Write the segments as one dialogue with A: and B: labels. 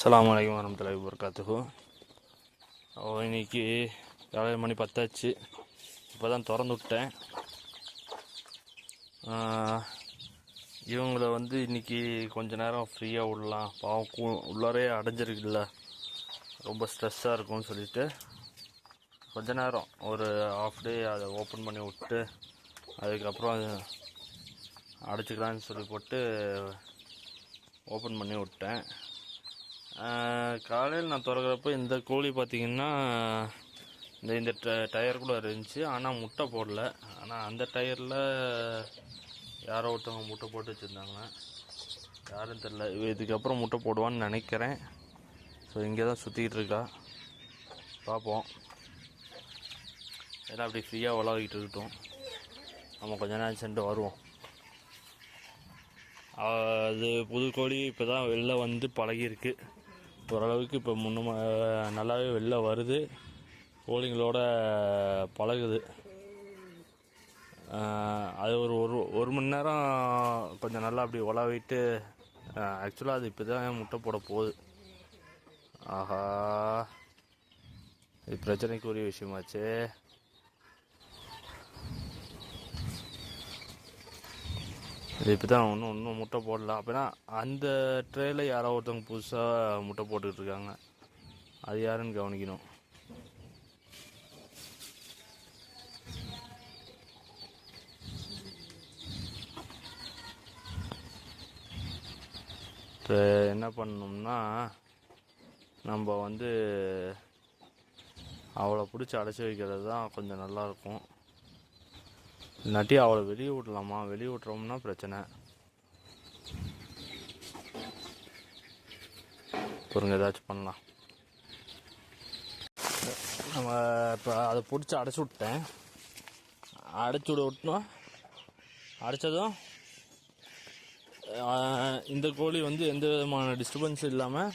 A: அஸ்ஸலாமு அலைக்கும் வரமத்துல்லாஹி வபரகாத்துஹு. இன்னைக்கு ஏழரை மணி பத்தாச்சு. இப்போ தான் திறந்து விட்டேன். இவங்கள வந்து இன்னைக்கு கொஞ்ச நேரம் ஃப்ரீயாக விடலாம். பாவம் கூ உள்ளாரே அடைஞ்சிருக்குல்ல. ரொம்ப ஸ்ட்ரெஸ்ஸாக இருக்கும்னு சொல்லிட்டு கொஞ்ச நேரம் ஒரு ஆஃப் டே அதை ஓப்பன் பண்ணி விட்டு அதுக்கப்புறம் அடைச்சிக்கலான்னு சொல்லி போட்டு ஓப்பன் பண்ணி விட்டேன். காலையில் நான் திறக்கிறப்போ இந்த கோழி பார்த்தீங்கன்னா இந்த இந்த ட- டயர் கூட இருந்துச்சு. ஆனால் முட்டை போடல. ஆனால் அந்த டயரில் யாரோ ஒருத்தவங்க முட்டை போட்டு வச்சுருந்தாங்க யாரும் தெரில இதுக்கப்புறம் முட்டை போடுவான்னு நினைக்கிறேன். ஸோ இங்கே தான் சுற்றிக்கிட்டு இருக்கா. பார்ப்போம் எல்லாம் அப்படி ஃப்ரீயாக உலாவிக்கிட்டு இருக்கட்டும். நம்ம கொஞ்ச நேரம் சென்று வருவோம். அது புது கோழி இப்போ தான் வெளில வந்து பழகியிருக்கு. ஓரளவுக்கு இப்போ முன்ன நல்லாவே வெளில வருது. கோழிங்களோட பழகுது. அது ஒரு ஒரு ஒரு மணி நேரம் கொஞ்சம் நல்லா அப்படி உலாவிட்டு ஆக்சுவலாக அது இப்போ தான் முட்டை போட போகுது. ஆஹா. இது பிரச்சனைக்குரிய விஷயமாச்சே. இது இப்போ தான் ஒன்றும் ஒன்றும் முட்டை போடல. அப்படின்னா அந்த ட்ரேல யாரோ ஒருத்தவங்க புதுசாக முட்டை போட்டுக்கிட்டு இருக்காங்க. அது யாருன்னு கவனிக்கணும். இப்போ என்ன பண்ணணும்னா நம்ம வந்து அவளை பிடிச்சி அடைச்சி வைக்கிறது தான் கொஞ்சம் நல்லாயிருக்கும் இல்லாட்டி அவளை வெளியே விடலாமா? வெளியே விட்றோம்னா பிரச்சனை. பொருங்க ஏதாச்சும் பண்ணலாம். நம்ம இப்போ அதை பிடிச்சி அடைச்சி விட்டேன். அடைச்சி விட விட்டோம் அடைச்சதும் இந்த கோழி வந்து எந்த விதமான டிஸ்டர்பன்ஸும் இல்லாமல்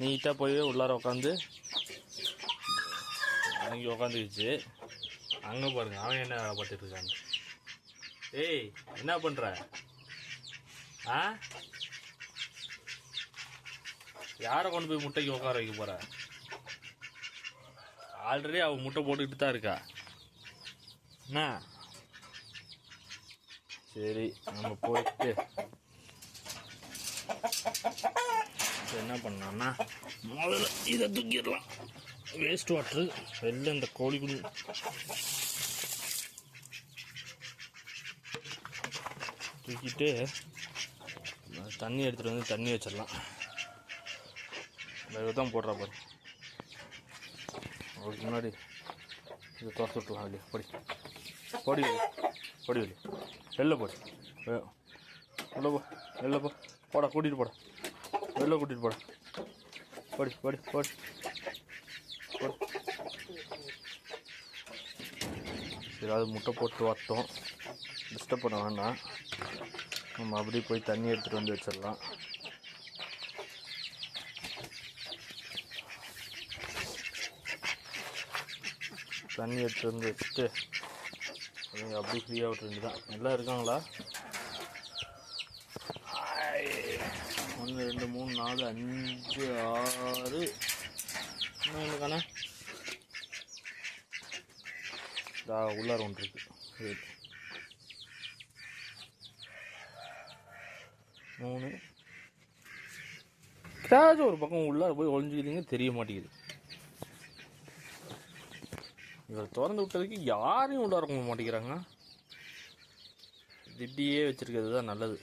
A: நீட்டாக போய் உள்ளார உட்காந்து அங்கே உட்காந்துக்கிச்சு அங்கே பாருங்க அவன் என்ன வேலை பார்த்துட்டு இருக்கான் ஏய் என்ன பண்ற? ஆ? யாரை கொண்டு போய் முட்டைக்கு உட்கார வைக்க போற? ஆல்ரெடி அவன் முட்டை போட்டுக்கிட்டு தான் இருக்கா. என்ன? சரி நம்ம போயிட்டு என்ன பண்ணலாம்னா முதல்ல இதை தூக்கிடலாம். வேஸ்ட் வாட்ரு வெளில இந்த கோழி குஞ்சு தூக்கிட்டு தண்ணி எடுத்துகிட்டு வந்து தண்ணி வச்சிடலாம். இந்த தான் போடுறா பாரு. அதுக்கு முன்னாடி இதை துரத்து விட்டுலாம் வெளியே. பொடி. பொடி வெளியே. பொடி வெளியே. வெளில போடு. வெ- உள்ள போ. வெளில போ. போடா கூட்டிகிட்டு போடா. வெளில கூட்டிகிட்டு போடா. படி படி பொடி. ஏதாவது முட்டை போட்டு வரட்டும் டிஸ்டர்ப் பண்ண வேண்டாம். நம்ம அப்படியே போய் தண்ணி எடுத்துகிட்டு வந்து வச்சிடலாம். தண்ணி எடுத்துகிட்டு வந்து வச்சுட்டு அப்படியே ஃப்ரீயாக விட்டு வேண்டியதான் எல்லாம் இருக்காங்களா? ஒன்று ரெண்டு மூணு நாலு அஞ்சு ஆறு. இன்னும் இல்லைக்கானே உள்ளார ஒன்று இருக்குது மூணு. ஏதாச்சும் ஒரு பக்கம் உள்ளார போய் ஒளிஞ்சுக்கிட்டீங்க தெரிய மாட்டேங்குது. இவர் திறந்து விட்டதுக்கு யாரையும் உள்ளார போக மாட்டேங்கிறாங்க. திட்டியே வச்சிருக்கிறது தான் நல்லது.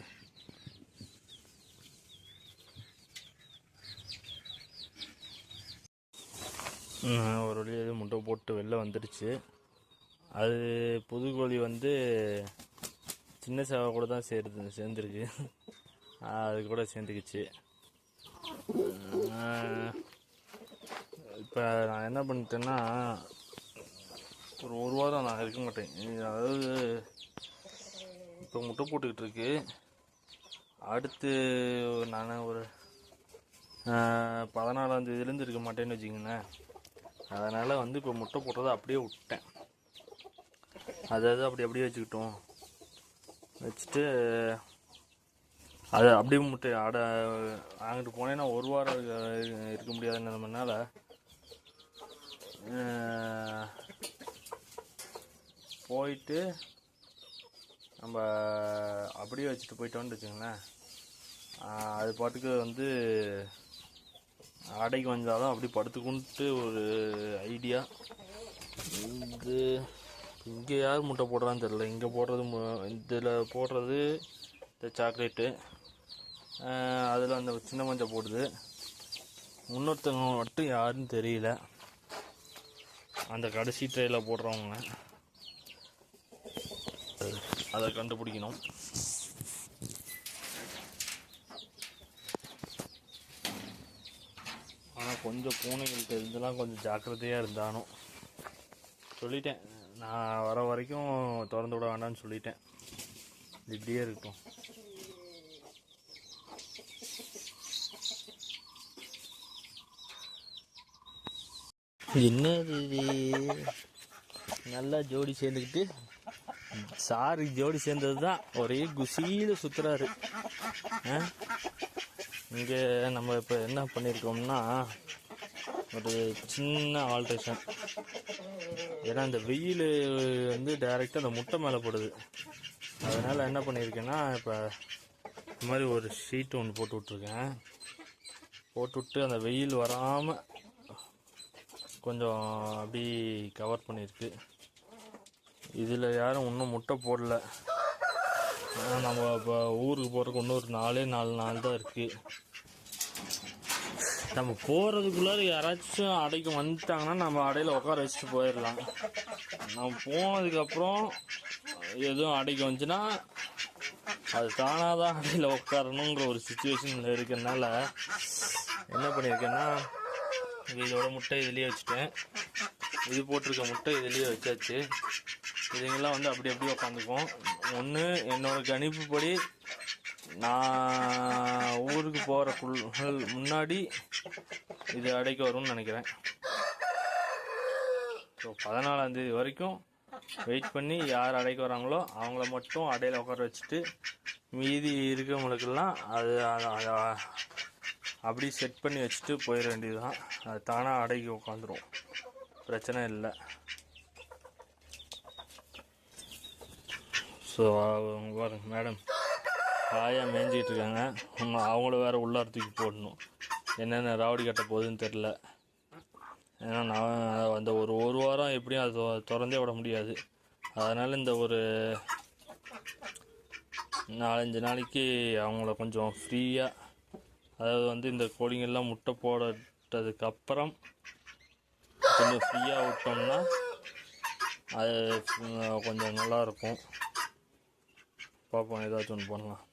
A: ஒரு வழியாக இது முட்டை போட்டு வெளில வந்துடுச்சு. அது புதுக்கோழி வந்து சின்ன சேவை கூட தான் சேர்ந்து சேர்ந்துருக்கு. அது கூட சேர்ந்துக்குச்சு. இப்போ நான் என்ன பண்ணிட்டேன்னா ஒரு ஒரு வாரம் நான் இருக்க மாட்டேன். அதாவது இப்போ முட்டை போட்டுக்கிட்டு இருக்கு. அடுத்து நான் ஒரு பதினாலாம் தேதியிலேருந்து இருக்க மாட்டேன்னு வச்சுக்கோங்களேன். அதனால் வந்து இப்போ முட்டை போட்டதை அப்படியே விட்டேன். அதாவது அப்படி அப்படியே வச்சுக்கிட்டோம். வச்சுட்டு அது அப்படியே முட்டை அட அங்கிட்டு போனேன்னா ஒரு வாரம் இருக்க- முடியாத முடியாதுன்றதுனால போயிட்டு நம்ம அப்படியே வச்சுட்டு போயிட்டோம்னு வச்சுங்களேன் அது பாட்டுக்கு வந்து அடைக்கு வந்தாலும் அப்படி படுத்துக்குன்ட்டு ஒரு ஐடியா. இது இங்கே யார் முட்டை போடுறான்னு தெரில இங்கே போடுறது இதில் போடுறது இந்த சாக்லேட்டு. அதில் அந்த சின்ன மஞ்சள் போடுது. இன்னொருத்தவங்க மட்டும் யாருன்னு தெரியல. அந்த கடைசி ட்ரெயில போடுறவங்க. அதை கண்டுபிடிக்கணும். ஆனால் கொஞ்சம் பூனைகள்கிட்ட இருந்தெல்லாம் கொஞ்சம் ஜாக்கிரதையாக இருந்தாலும். சொல்லிட்டேன். நான் வர வரைக்கும் திறந்து விட வேண்டாம்னு சொல்லிட்டேன். இப்படியே இருக்கட்டும் என்னது இது? நல்லா ஜோடி சேர்ந்துக்கிட்டு சாரு ஜோடி சேர்ந்தது தான் ஒரே குசியில் சுற்றுறாரு இங்கே நம்ம இப்போ என்ன பண்ணியிருக்கோம்னா ஒரு சின்ன ஆல்ட்ரேஷன் ஏன்னா இந்த வெயில் வந்து டைரெக்டாக அந்த முட்டை மேலே போடுது. அதனால் என்ன பண்ணியிருக்கேன்னா இப்போ இந்த மாதிரி ஒரு ஷீட் ஒன்று போட்டு விட்ருக்கேன் போட்டு விட்டு அந்த வெயில் வராமல் கொஞ்சம் அப்படி கவர் பண்ணியிருக்கு இதில் யாரும் இன்னும் முட்டை போடல. நம்ம இப்போ ஊருக்கு போகிறதுக்கு இன்னும் ஒரு நாலே நாலு நாள் தான் இருக்குது நம்ம போகிறதுக்குள்ளார யாராச்சும் அடைக்கு வந்துட்டாங்கன்னா நம்ம அடையில் உட்கார வச்சுட்டு போயிடலாம். நம்ம போனதுக்கப்புறம் எதுவும் அடைக்கு வந்துச்சுன்னா அது தானாக தான் அடையில் உட்காரணுங்கிற ஒரு சுச்சுவேஷனில் இருக்கிறதுனால என்ன பண்ணியிருக்கேன்னா இது இதோட முட்டை இதுலேயே வச்சுட்டேன். இது போட்டிருக்க முட்டை இதுலேயே வச்சாச்சு. இதுங்கெல்லாம் வந்து அப்படி அப்படியே உட்காந்துக்கும் ஒன்று என்னோட கணிப்புப்படி நான் ஊருக்கு போகிற முன்னாடி இது அடைக்க வரும்னு நினைக்கிறேன். ஸோ பதினாலாந்தேதி வரைக்கும் வெயிட் பண்ணி யார் அடைக்கு வராங்களோ அவங்கள மட்டும் அடையில் உட்கார வச்சுட்டு மீதி இருக்கிறவங்களுக்கெல்லாம் அது- அப்படி செட் பண்ணி வச்சுட்டு போயிட வேண்டியதுதான். அது தானாக அடைக்கி உட்காந்துரும் பிரச்சனை இல்லை. ஸோ பாருங்க மேடம் காயாக மேய்ஞ்சிக்கிட்டு இருக்காங்க. இன்னும் அவங்கள வேற உள்ளார தூக்கி போடணும். என்னென்ன ராவடி கட்ட போகுதுன்னு தெரில ஏன்னா நான் அந்த ஒரு ஒரு வாரம் எப்படியும் அது திறந்தே விட முடியாது. அதனால் இந்த ஒரு நாலஞ்சு நாளைக்கு அவங்கள கொஞ்சம் ஃப்ரீயாக அதாவது வந்து இந்த கோழிங்கெல்லாம் முட்டை போட்டதுக்கு அப்புறம் கொஞ்சம் ஃப்ரீயாக விட்டோம்னா அது கொஞ்சம் நல்லாயிருக்கும் பார்ப்போம் ஏதாச்சும் ஒன்று பண்ணலாம்.